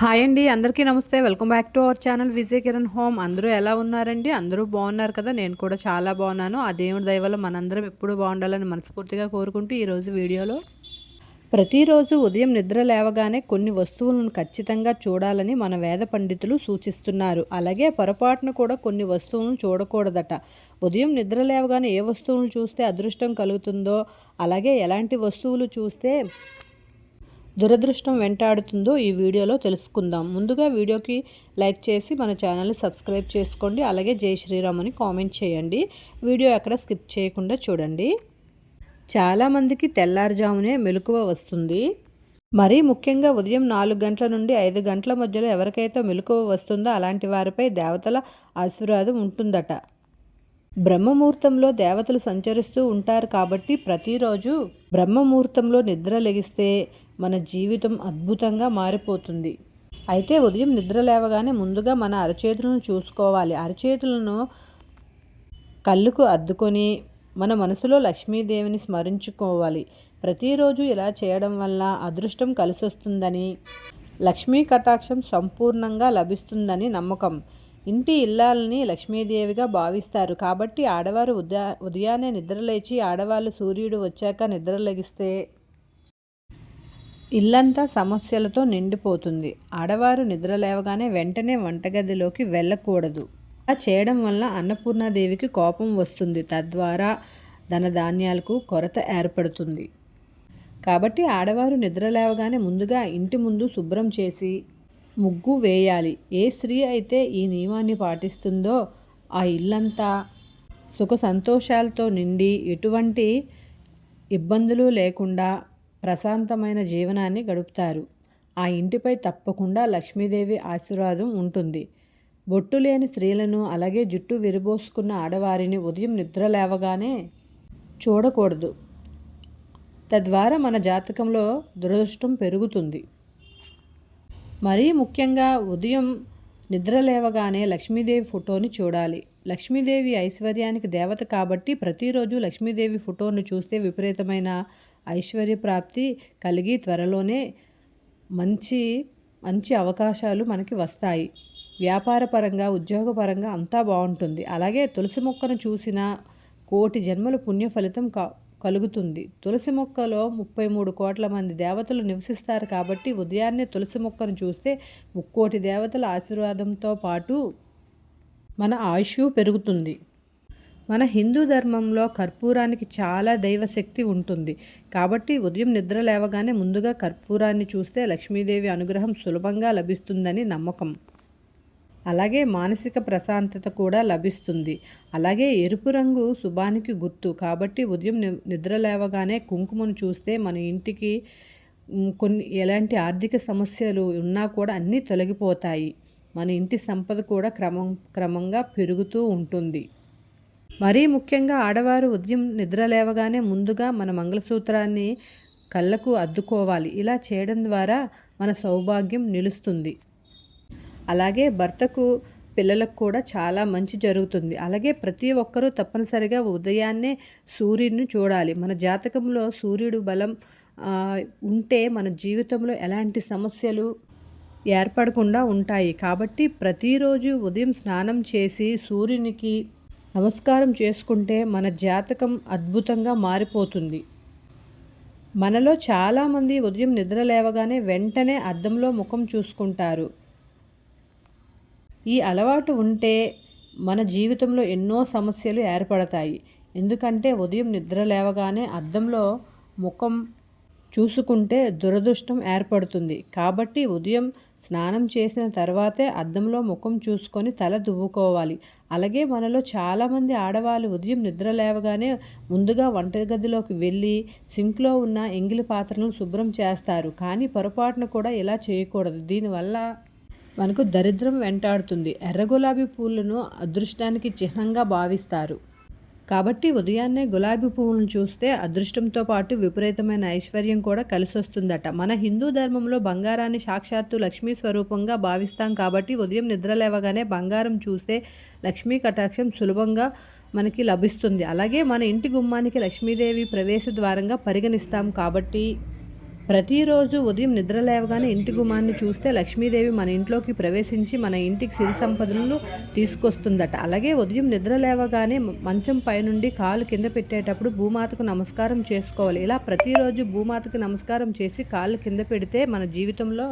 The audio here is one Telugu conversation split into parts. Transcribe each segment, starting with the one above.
హాయ్ అండి అందరికీ నమస్తే. Welcome back to our channel Vijay Kiran home. అందరూ ఎలా ఉన్నారండి? అందరూ బాగున్నారు కదా? నేను కూడా చాలా బాగున్నాను. ఆ దేవుడి దయవల్ల మనందరం ఎప్పుడు బాగుండాలని మనస్ఫూర్తిగా కోరుకుంటూ ఈరోజు వీడియోలో ప్రతిరోజు ఉదయం నిద్ర లేవగానే కొన్ని వస్తువులను ఖచ్చితంగా చూడాలని మన వేద పండితులు సూచిస్తున్నారు. అలాగే పొరపాటున కూడా కొన్ని వస్తువులను చూడకూడదట. ఉదయం నిద్ర లేవగానే ఏ వస్తువులను చూస్తే అదృష్టం కలుగుతుందో అలాగే ఎలాంటి వస్తువులు చూస్తే దురదృష్టం వెంటాడుతుందో ఈ వీడియోలో తెలుసుకుందాం. ముందుగా వీడియోకి లైక్ చేసి మన ఛానల్ని సబ్స్క్రైబ్ చేసుకోండి. అలాగే జై శ్రీరామ్ అని కామెంట్ చేయండి. వీడియో ఎక్కడ స్కిప్ చేయకుండా చూడండి. చాలామందికి తెల్లారుజామునే మెలకువ వస్తుంది. మరీ ముఖ్యంగా ఉదయం నాలుగు గంటల నుండి ఐదు గంటల మధ్యలో ఎవరికైతే మెలకువ వస్తుందో అలాంటి వారిపై దేవతల ఆశీర్వాదం ఉంటుందట. బ్రహ్మముహూర్తంలో దేవతలు సంచరిస్తూ ఉంటారు కాబట్టి ప్రతిరోజు బ్రహ్మముహూర్తంలో నిద్ర లెగిస్తే మన జీవితం అద్భుతంగా మారిపోతుంది. అయితే ఉదయం నిద్ర లేవగానే ముందుగా మన అరచేతులను చూసుకోవాలి. అరచేతులను కళ్ళుకు అద్దుకొని మన మనసులో లక్ష్మీదేవిని స్మరించుకోవాలి. ప్రతిరోజు ఇలా చేయడం వల్ల అదృష్టం కలిసొస్తుందని లక్ష్మీ కటాక్షం సంపూర్ణంగా లభిస్తుందని నమ్మకం. ఇంటి ఇల్లాలని లక్ష్మీదేవిగా భావిస్తారు. కాబట్టి ఆడవారు ఉదయా ఉదయాన్నే నిద్రలేచి ఆడవాళ్ళు సూర్యుడు వచ్చాక నిద్రలేగిస్తే ఇల్లంతా సమస్యలతో నిండిపోతుంది. ఆడవారు నిద్ర లేవగానే వెంటనే వంటగదిలోకి వెళ్ళకూడదు. అలా చేయడం వల్ల అన్నపూర్ణాదేవికి కోపం వస్తుంది. తద్వారా ధనధాన్యాలకు కొరత ఏర్పడుతుంది. కాబట్టి ఆడవారు నిద్ర లేవగానే ముందుగా ఇంటి ముందు శుభ్రం చేసి ముగ్గు వేయాలి. ఏ స్త్రీ అయితే ఈ నియమాన్ని పాటిస్తుందో ఆ ఇల్లంతా సుఖ సంతోషాలతో నిండి ఎటువంటి ఇబ్బందులు లేకుండా ప్రశాంతమైన జీవనాన్ని గడుపుతారు. ఆ ఇంటిపై తప్పకుండా లక్ష్మీదేవి ఆశీర్వాదం ఉంటుంది. బొట్టు లేని స్త్రీలను అలాగే జుట్టు విరబోసుకున్న ఆడవారిని ఉదయం నిద్ర లేవగానే చూడకూడదు. తద్వారా మన జాతకంలో దురదృష్టం పెరుగుతుంది. మరీ ముఖ్యంగా ఉదయం నిద్ర లేవగానే లక్ష్మీదేవి ఫోటోని చూడాలి. లక్ష్మీదేవి ఐశ్వర్యానికి దేవత కాబట్టి ప్రతిరోజు లక్ష్మీదేవి ఫోటోను చూస్తే విపరీతమైన ఐశ్వర్య ప్రాప్తి కలిగి త్వరలోనే మంచి మంచి అవకాశాలు మనకి వస్తాయి. వ్యాపారపరంగా ఉద్యోగపరంగా అంతా బాగుంటుంది. అలాగే తులసి మొక్కను చూసిన కోటి జన్మల పుణ్య ఫలితం కా కలుగుతుంది. తులసి మొక్కలో ముప్పై మూడు కోట్ల మంది దేవతలు నివసిస్తారు కాబట్టి ఉదయాన్నే తులసి మొక్కను చూస్తే ముక్కోటి దేవతల ఆశీర్వాదంతో పాటు మన ఆయుష్ పెరుగుతుంది. మన హిందూ ధర్మంలో కర్పూరానికి చాలా దైవశక్తి ఉంటుంది. కాబట్టి ఉదయం నిద్ర లేవగానే ముందుగా కర్పూరాన్ని చూస్తే లక్ష్మీదేవి అనుగ్రహం సులభంగా లభిస్తుందని నమ్మకం. అలాగే మానసిక ప్రశాంతత కూడా లభిస్తుంది. అలాగే ఎరుపు రంగు శుభానికి గుర్తు. కాబట్టి ఉదయం నిద్ర లేవగానే కుంకుమను చూస్తే మన ఇంటికి కొన్ని ఎలాంటి ఆర్థిక సమస్యలు ఉన్నా కూడా అన్నీ తొలగిపోతాయి. మన ఇంటి సంపద కూడా క్రమం క్రమంగా పెరుగుతూ ఉంటుంది. మరీ ముఖ్యంగా ఆడవారు ఉదయం నిద్ర లేవగానే ముందుగా మన మంగళసూత్రాన్ని కళ్ళకు అద్దుకోవాలి. ఇలా చేయడం ద్వారా మన సౌభాగ్యం నిలుస్తుంది. అలాగే భర్తకు పిల్లలకు కూడా చాలా మంచి జరుగుతుంది. అలాగే ప్రతి ఒక్కరూ తప్పనిసరిగా ఉదయాన్నే సూర్యుడిని చూడాలి. మన జాతకంలో సూర్యుడు బలం ఉంటే మన జీవితంలో ఎలాంటి సమస్యలు ఏర్పడకుండా ఉంటాయి. కాబట్టి ప్రతిరోజు ఉదయం స్నానం చేసి సూర్యునికి నమస్కారం చేసుకుంటే మన జాతకం అద్భుతంగా మారిపోతుంది. మనలో చాలామంది ఉదయం నిద్ర లేవగానే వెంటనే అద్దంలో ముఖం చూసుకుంటారు. ఈ అలవాటు ఉంటే మన జీవితంలో ఎన్నో సమస్యలు ఏర్పడతాయి. ఎందుకంటే ఉదయం నిద్ర లేవగానే అద్దంలో ముఖం చూసుకుంటే దురదృష్టం ఏర్పడుతుంది. కాబట్టి ఉదయం స్నానం చేసిన తర్వాతే అద్దంలో ముఖం చూసుకొని తల దువ్వుకోవాలి. అలాగే మనలో చాలామంది ఆడవాళ్ళు ఉదయం నిద్ర లేవగానే ముందుగా వంటగదిలోకి వెళ్ళి సింక్లో ఉన్న ఎంగిలి పాత్రను శుభ్రం చేస్తారు. కానీ పొరపాటును కూడా ఇలా చేయకూడదు. దీనివల్ల మనకు దరిద్రం వెంటాడుతుంది. ఎర్ర గులాబీ పూలను అదృష్టానికి చిహ్నంగా భావిస్తారు. కాబట్టి ఉదయాన్నే గులాబీ పువ్వులను చూస్తే అదృష్టంతో పాటు విపరీతమైన ఐశ్వర్యం కూడా కలిసొస్తుందట. మన హిందూ ధర్మంలో బంగారాన్ని సాక్షాత్తు లక్ష్మీ స్వరూపంగా భావిస్తాం కాబట్టి ఉదయం నిద్ర లేవగానే బంగారం చూస్తే లక్ష్మీ కటాక్షం సులభంగా మనకి లభిస్తుంది. అలాగే మన ఇంటి గుమ్మానికి లక్ష్మీదేవి ప్రవేశ ద్వారంగా పరిగణిస్తాం కాబట్టి ప్రతిరోజు ఉదయం నిద్ర లేవగానే ఇంటి గుమాన్ని చూస్తే లక్ష్మీదేవి మన ఇంట్లోకి ప్రవేశించి మన ఇంటికి సిరి సంపదలను తీసుకొస్తుందట. అలాగే ఉదయం నిద్ర లేవగానే మంచం పైనుండి కాలు కింద పెట్టేటప్పుడు భూమాతకు నమస్కారం చేసుకోవాలి. ఇలా ప్రతిరోజు భూమాతకు నమస్కారం చేసి కాళ్ళు కింద పెడితే మన జీవితంలో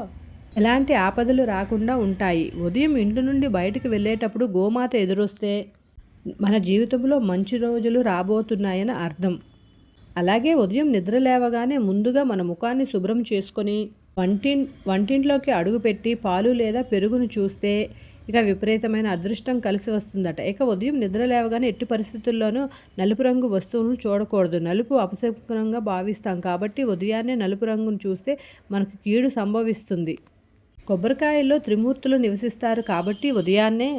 ఎలాంటి ఆపదలు రాకుండా ఉంటాయి. ఉదయం ఇంటి నుండి బయటకు వెళ్ళేటప్పుడు గోమాత ఎదురొస్తే మన జీవితంలో మంచి రోజులు రాబోతున్నాయని అర్థం. అలాగే ఉదయం నిద్ర లేవగానే ముందుగా మన ముఖాన్ని శుభ్రం చేసుకొని వంటి వంటింట్లోకి అడుగుపెట్టి పాలు లేదా పెరుగును చూస్తే ఇక విపరీతమైన అదృష్టం కలిసి వస్తుందట. ఇక ఉదయం నిద్ర లేవగానే ఎట్టి పరిస్థితుల్లోనూ నలుపు రంగు వస్తువులను చూడకూడదు. నలుపు అపశకునంగా భావిస్తాం కాబట్టి ఉదయాన్నే నలుపు రంగును చూస్తే మనకు కీడు సంభవిస్తుంది. కొబ్బరికాయల్లో త్రిమూర్తులు నివసిస్తారు కాబట్టి ఉదయాన్నే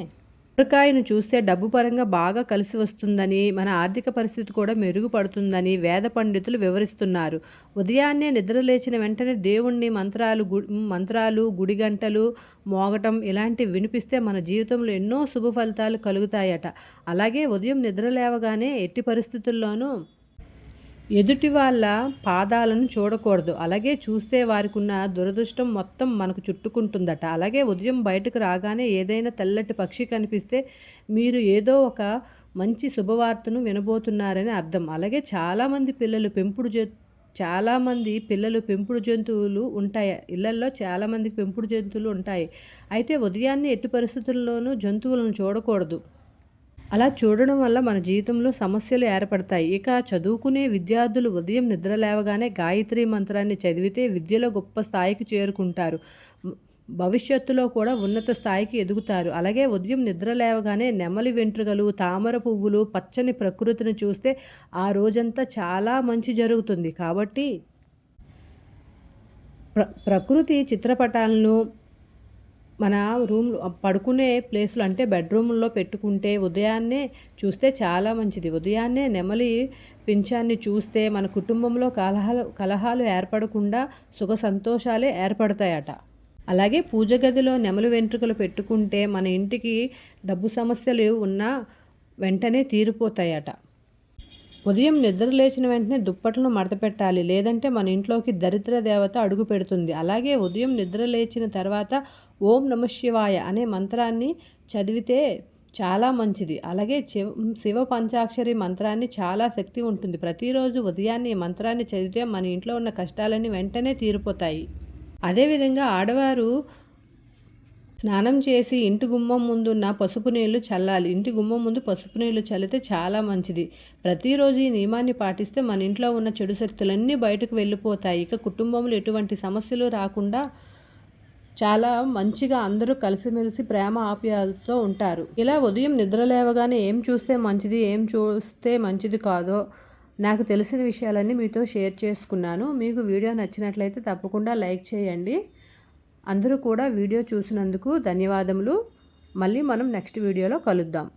కొబ్బరికాయను చూస్తే డబ్బు పరంగా బాగా కలిసి వస్తుందని మన ఆర్థిక పరిస్థితి కూడా మెరుగుపడుతుందని వేద పండితులు వివరిస్తున్నారు. ఉదయాన్నే నిద్ర లేచిన వెంటనే దేవుణ్ణి మంత్రాలు మంత్రాలు గుడి గంటలు మోగటం ఇలాంటివి వినిపిస్తే మన జీవితంలో ఎన్నో శుభ ఫలితాలు కలుగుతాయట. అలాగే ఉదయం నిద్ర లేవగానే ఎట్టి పరిస్థితుల్లోనూ ఎదుటి వాళ్ళ పాదాలను చూడకూడదు. అలాగే చూస్తే వారికి ఉన్న దురదృష్టం మొత్తం మనకు చుట్టుకుంటుందట. అలాగే ఉదయం బయటకు రాగానే ఏదైనా తెల్లటి పక్షి కనిపిస్తే మీరు ఏదో ఒక మంచి శుభవార్తను వినబోతున్నారని అర్థం. అలాగే చాలామంది పిల్లలు పెంపుడు జంతు చాలామంది పిల్లలు పెంపుడు జంతువులు ఉంటాయి. ఇళ్ళల్లో చాలామందికి పెంపుడు జంతువులు ఉంటాయి. అయితే ఉదయాన్నే ఎట్టి పరిస్థితుల్లోనూ జంతువులను చూడకూడదు. అలా చూడడం వల్ల మన జీవితంలో సమస్యలు ఏర్పడతాయి. ఇక చదువుకునే విద్యార్థులు ఉదయం నిద్ర లేవగానే గాయత్రి మంత్రాన్ని చదివితే విద్యలో గొప్ప స్థాయికి చేరుకుంటారు. భవిష్యత్తులో కూడా ఉన్నత స్థాయికి ఎదుగుతారు. అలాగే ఉదయం నిద్ర లేవగానే నెమలి వెంట్రుకలు తామర పువ్వులు పచ్చని ప్రకృతిని చూస్తే ఆ రోజంతా చాలా మంచి జరుగుతుంది. కాబట్టి ప్ర ప్రకృతి చిత్రపటాలను మన రూమ్ పడుకునే ప్లేస్లో అంటే బెడ్రూమ్లో పెట్టుకుంటే ఉదయాన్నే చూస్తే చాలా మంచిది. ఉదయాన్నే నెమలి పింఛాన్ని చూస్తే మన కుటుంబంలో కలహాలు కలహాలు ఏర్పడకుండా సుఖ సంతోషాలే ఏర్పడతాయట. అలాగే పూజ గదిలో నెమలి వెంట్రుకలు పెట్టుకుంటే మన ఇంటికి డబ్బు సమస్యలు ఉన్నా వెంటనే తీరిపోతాయట. ఉదయం నిద్ర లేచిన వెంటనే దుప్పట్లను మడతపెట్టాలి లేదంటే మన ఇంట్లోకి దరిద్ర దేవత అడుగు పెడుతుంది. అలాగే ఉదయం నిద్ర లేచిన తర్వాత ఓం నమ శివాయ అనే మంత్రాన్ని చదివితే చాలా మంచిది. అలాగే శివ పంచాక్షరి మంత్రాన్ని చాలా శక్తి ఉంటుంది. ప్రతిరోజు ఉదయాన్నే ఈ మంత్రాన్ని చదివితే మన ఇంట్లో ఉన్న కష్టాలన్నీ వెంటనే తీరిపోతాయి. అదేవిధంగా ఆడవారు స్నానం చేసి ఇంటి గుమ్మం ముందున్న పసుపు నీళ్ళు చల్లాలి. ఇంటి గుమ్మం ముందు పసుపు నీళ్ళు చల్లితే చాలా మంచిది. ప్రతిరోజు ఈ నియమాన్ని పాటిస్తే మన ఇంట్లో ఉన్న చెడు శక్తులన్నీ బయటకు వెళ్ళిపోతాయి. ఇక కుటుంబంలో ఎటువంటి సమస్యలు రాకుండా చాలా మంచిగా అందరూ కలిసిమెలిసి ప్రేమ ఆప్యాయతతో ఉంటారు. ఇలా ఉదయం నిద్ర లేవగానే ఏం చూస్తే మంచిది ఏం చూస్తే మంచిది కాదో నాకు తెలిసిన విషయాలన్నీ మీతో షేర్ చేసుకున్నాను. మీకు వీడియో నచ్చినట్లయితే తప్పకుండా లైక్ చేయండి. అందరూ కూడా వీడియో చూసినందుకు ధన్యవాదములు. మళ్ళీ మనం నెక్స్ట్ వీడియోలో కలుద్దాం.